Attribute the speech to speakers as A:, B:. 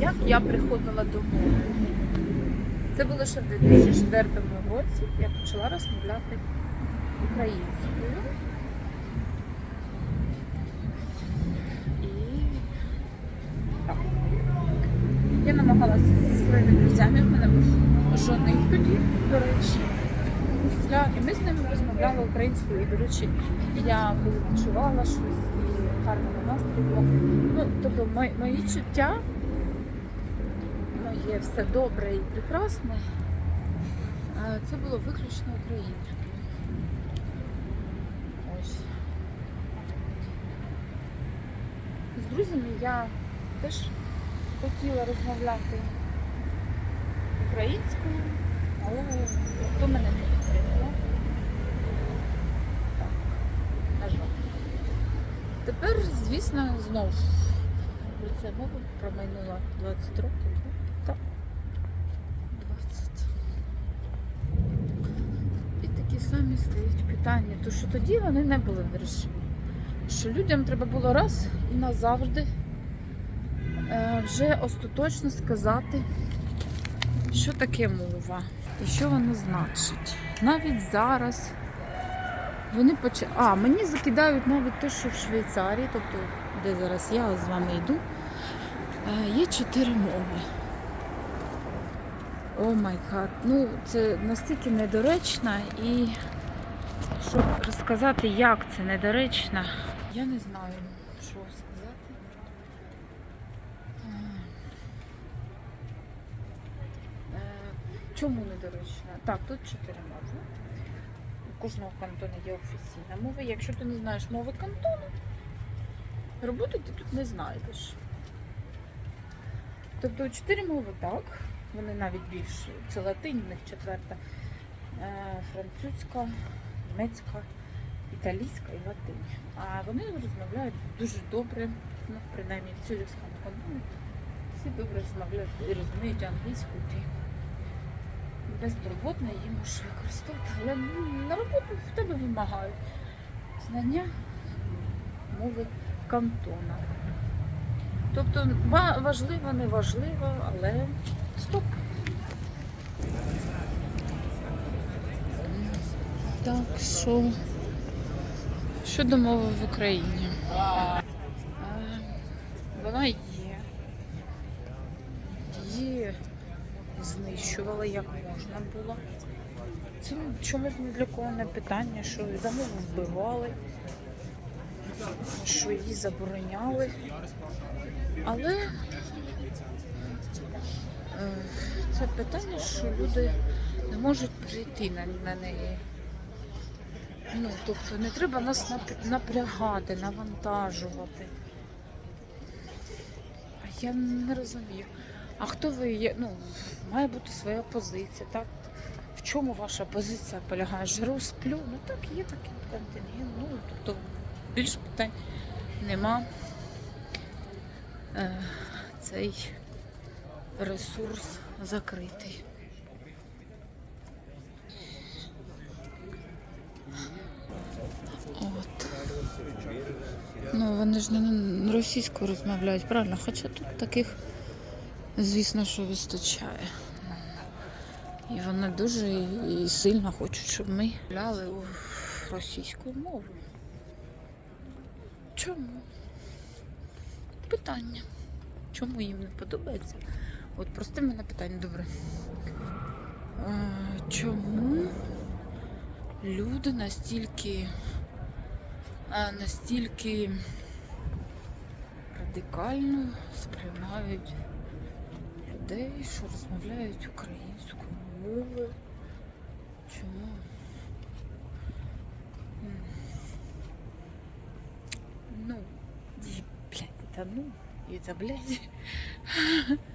A: як я приходила домови. Це було ще в 2004 році, я почала розмовляти українською. І так. Я намагалася зі своїми друзями, в мене був жених тоді, до речі. І ми з ними розмовляли українською. І, до речі, я коли відчувала щось і гарного настрою. було. Ну, тобто мої чуття, моє все добре і прекрасне, це було виключно українською. Ось. З друзями я теж хотіла розмовляти українською, але ніхто мене не підтримував. Так, на жаль. Тепер, звісно, знов про це мова промайнула 20 років. Так. 20. І самі стають питання. То що тоді вони не були вирішені. Що людям треба було раз і назавжди е, вже остаточно сказати, що таке мова і що вона значить. Навіть зараз вони почали. А, мені закидають навіть те, що в Швейцарії, тобто де зараз я з вами йду, е, є чотири мови. О май гад. Ну, це настільки недоречно і щоб розказати, як це недоречно, я не знаю, що сказати. Е, Чому недоречно? Так, тут чотири мови. У кожного кантону є офіційна мова. Якщо ти не знаєш мови кантону, роботи ти тут не знайдеш. Тобто чотири мови так, вони навіть більше. Це латинь, в них четверта, е, французька, німецька, італійська і латинь. А вони розмовляють дуже добре, ну, принаймні в Цюрівському кантоні. Всі добре розмовляють і розуміють англійську. Безтурботно її можеш використовувати, але на роботу в тебе вимагають знання мови кантона. Тобто важливо, не важливо, але стоп. Так, що щодо мови в Україні? Е, Вона є. Її знищували як можна було. Це чомусь ні для кого не питання, що за мову вбивали, що її забороняли. Але е, це питання, що люди не можуть прийти на неї. Ну, тобто не треба нас напрягати, навантажувати. Я не розумію. А хто ви є? Ну, має бути своя позиція, так? В чому ваша позиція полягає? Жру, сплю? Ну так, є такий контингент. Ну, тобто більш питань нема. Е, цей ресурс закритий. От. Ну, вони ж не російською розмовляють, правильно? Хоча тут таких, звісно, що вистачає. І вони дуже і сильно хочуть, щоб ми гуляли у російську мову. Чому? Питання. Чому їм не подобається? От просте мене питання, добре. Чому люди настільки, настільки радикально сприймають людей, що розмовляють українською мовою? Чому? Ну, блядь, это ну, і це, блядь.